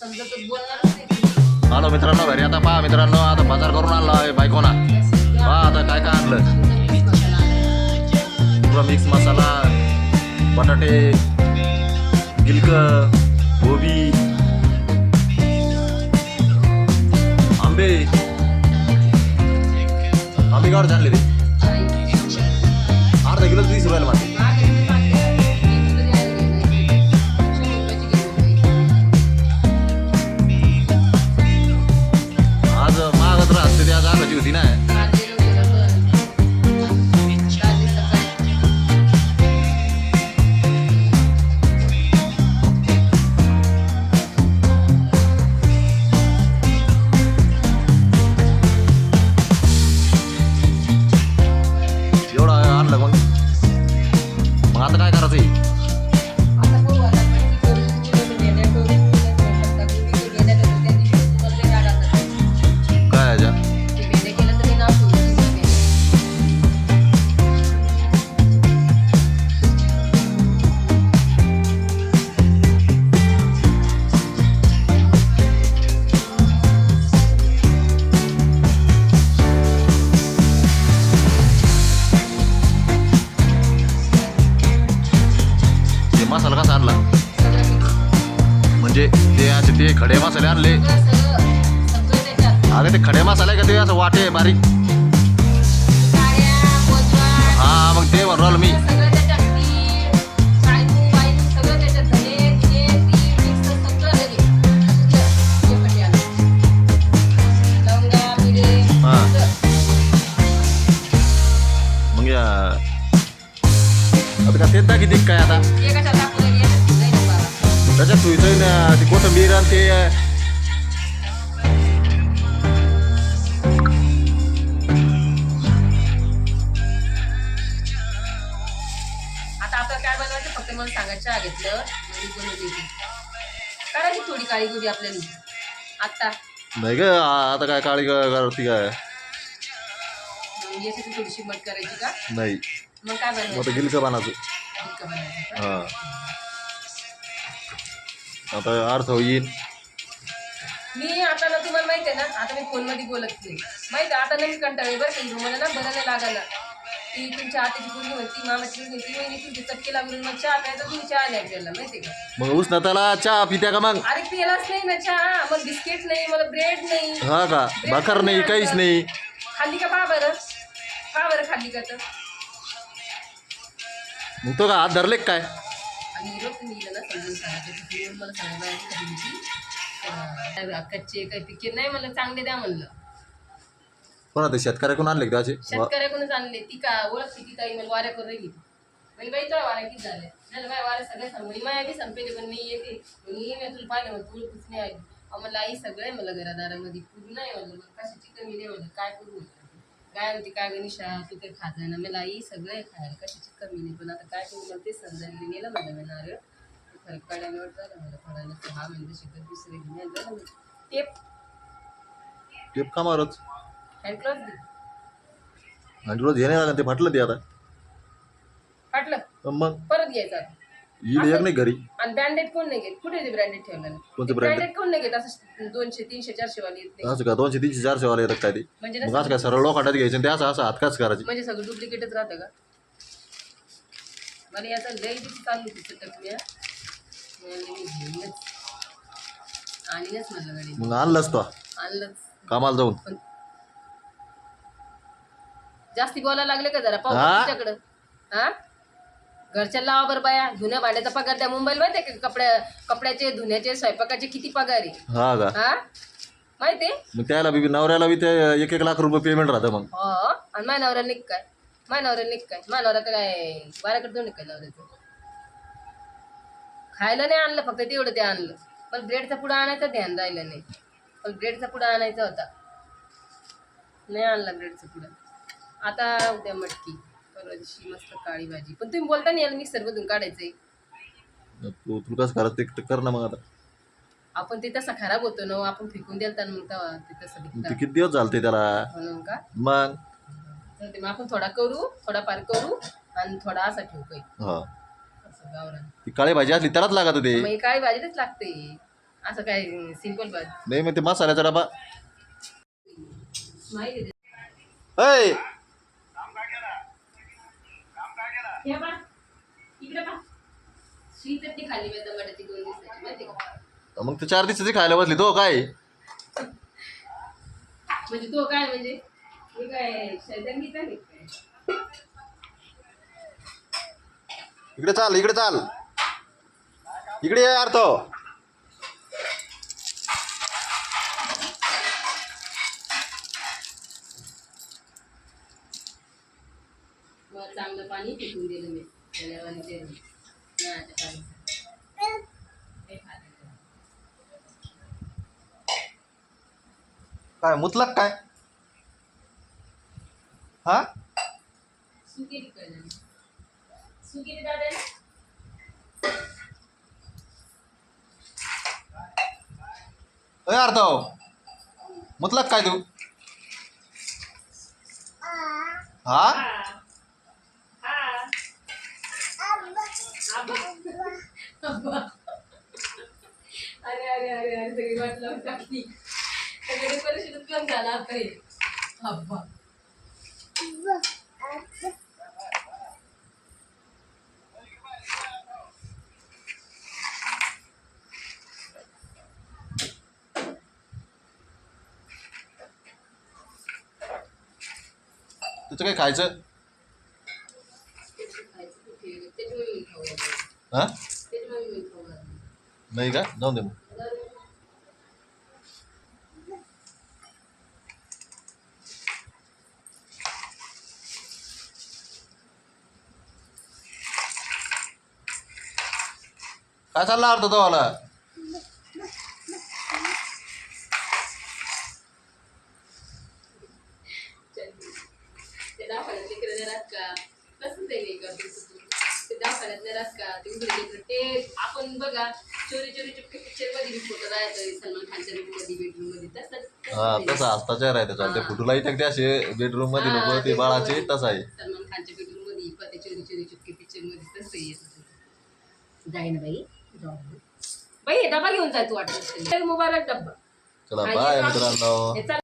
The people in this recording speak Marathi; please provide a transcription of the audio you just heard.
समजतच बोलणारच नाही आलो मित्रांनो घरी आता पहा मित्रांनो आता बाजार करून आणला आहे बायकोना पहा आता काय काय आणलं. पुरा मिक्स मसाला बटाटे गिलक गोबी मसाला कसा आणला? म्हणजे ते असे ते खडे मसाले आणले. अरे ते खडे मसाले का ते असं वाटे बारीक? हा मग ते म्हणून मी. आता का तेच दाखी काय आता? त्याच्यात सुईचं ना ती कोथंबीर आणि ते आता आपल्याला काय बनवायचं? फक्त मला सांगा चहा घेतलं मी बनवली ती करायची थोडी काळी गुडी आपल्याला. आता नाही ग आता काय काळी करती काय? मग याच्याची थोडीशी मट करायची का? नाही. मग काय मग बनवायचं गिलक बनायचं. गिलकं बनवायचं का? हा. आता अर्थ होईल मी आता ना तुम्हाला माहिती आहे ना आता मी फोनमध्ये बोलत नाही. माहिती आहे आता ना मी कंटाळले बरं का? मला ना बरं नाही लागायला. ती तुमच्या आताची पूर्ण होती मामाची पूर्ण होती मी तुमचे चटके लागून मग चहा प्यायचा तुम्ही चहा नाही प्यायला माहिती आहे का? मग उष्णताला चहा पित्या का मग? अरे पिलाच नाही ना चहा मला बिस्किट नाही मला ब्रेड नाही. हा का? भाकर नाही काहीच नाही. खाल्ली का पहा बरं? पहा बरं खाल्ली का तर? मग तो का? हात धरले का काय? आणि रोज तुम्ही हिला ना समजून सांगायचं की तुम्ही मला सांगा कच्चे काही पिके नाही मला चांगले द्या म्हणलं. कोणा ते शेतकऱ्याकडून आणले का त्याचे शेतकऱ्याकडूनच आणले. ती का ओळखते ती काही मला वाऱ्या करून म्हणजे बाई तुला वाऱ्या किती झाल्या? नाही माझ्या वाऱ्या सगळ्या सांग म्हणे माया बी संपेले पण मी येते. मी तुला पाहिलं मग तुला कुछ नाही आली. अहो मला आई सगळं मला घरादारामध्ये. पूर्ण नाही म्हणलं मग कशाची कमी नाही म्हणलं काय करू? म्हणलं काय म्हणते काय गणिशा तू काही खात ना? मला आई सगळं आहे खायला. कशाची कमी नाही पण आता काय करू मला ते समजायला नेलं म्हणलं मी नारळ. फरक पडल्यावर झालं मला थोडा हा म्हणजे शिकत दुसरे घेऊन झालं टेप. टेप का मारच हँडक्लॉज दे. आणि रोज ते फाटलं ते आता. फाटलं. मग? परत घ्यायचं आता. येईल एक नाही घरी. आणि ब्रँडेड कोण नाही घेत? कुठे ते ब्रँडेड ठेवलं कोणते branded? ब्रँडेड कोण नाही घेत? असं दोनशे तीनशे चारशे वाली येत नाही. असं का? दोनशे तीनशे चारशे वाले येतात काय ते? म्हणजे मग असं काय सरळ लोकांडात घ्यायचं आणि ते असं असं हातकाच करायची. म्हणजे सगळं डुप्लिकेटच राहतं का? मला याचा लई दिवशी चालली होती चटक मी आणीनच गाडी मग आणलंच तो. आणलंच. कामाला जाऊन. जास्ती बोलायला लागले का जरा? हा? पाहू तुझ्याकडं हा? घरच्या लावा बरं बाया धुण्या भांड्याचा पगार त्या मुंबईला माहिती आहे का कपड्या कपड्याचे धुण्याचे स्वयंपाकाचे किती पगार आहे? हा का? हा? माहिती आहे? मग त्याला बी नवऱ्याला बी ते एक एक लाख रुपये पेमेंट राहतं मग. हो आणि माझ्या नवऱ्याला निघ काय? माझ्या नवऱ्याला निघ काय? माझ्या नवरा काय बाराकडे दोन काय नवऱ्याचं खायला नाही आणलं फक्त तेवढं ते आणलं. पण ब्रेडचा पुडा आणायचं ध्यान राहिलं नाही. पण ब्रेडचा पुडा आणायचा होता. नाही आणला ब्रेडचा पुडा. आता उद्या मटकी. दिवशी मस्त काळी भाजी. पण तुम्ही बोलता नाही याला मिक्सर मधून काढायचंय. तू तुला कसं करत ते कर ना मग आता. आपण ते तसा खराब होतो ना हो, आपण फेकून द्याल तर मग तेव्हा ते तसं. ते किती दिवस चालते त्याला? म्हणून का? मग? तर ते मग आपण थोडा करू थोडा पार करू आणि थोडा असा ठेवू काही हा. असं गावरान. ती काळी भाजी असली त्यालाच लागत ते मग ही काळी भाजीच लागते. असं काय सिंपल बस नाही मग ते मसाल्याचा डबा. माहिती आहे ऐ! हे बा इकडे बा श्री चटणी खाल्ली मी टमाट्याची दोन दिवसाची माहिती का? मग ते चार दिवसाची खायला बसली तो काय? म्हणजे तो काय म्हणजे? मी काय शैतान गीता नाही काय इकडे चाल इकडे चाल. इकडे ये यार तो पाणी फेकून दिलं मी त्याच्यावानी ते नळाच्या पाण्याचं. काही खाल्लं नाही. काय मुतलक काय? हा? सुकेली कळलं. दादा? अय यार तो मुतलक काय तू? हा. अरे अरे अरे अरे सगळी वाट लावून टाकली. सगळे पण झाला आता हे तुझं काय खायचं. हा त्याच्यामुळे मी खाऊ घातलं. नाही का जाऊन दे मग काय चालला अर्थ तो वाला ते दवाखान्यात लेकरं देणार का कसं ते नाही ते दवाखान्यात देणार का ते आपण बघा चोरी चोरी चुपके पिक्चरमध्ये फोटो राहायचं सलमान खानच्या रूममध्ये बेडरूममध्ये. तसंच हा तसंच तसा आस्ताच्या आहे त्याचा. ते फुटूला येतात ते असे बेडरूममध्ये लोक ते बाळाचे तसा आहे. सलमान खानच्या बेडरूममध्ये चोरी चोरी चुपके पिक्चरमध्ये तसं येत होतं. जाई ना बाई जाऊ बाई डबा घेऊन जाय तू वाटत. मुबारक डब्बा चला बाय? मित्रांनो.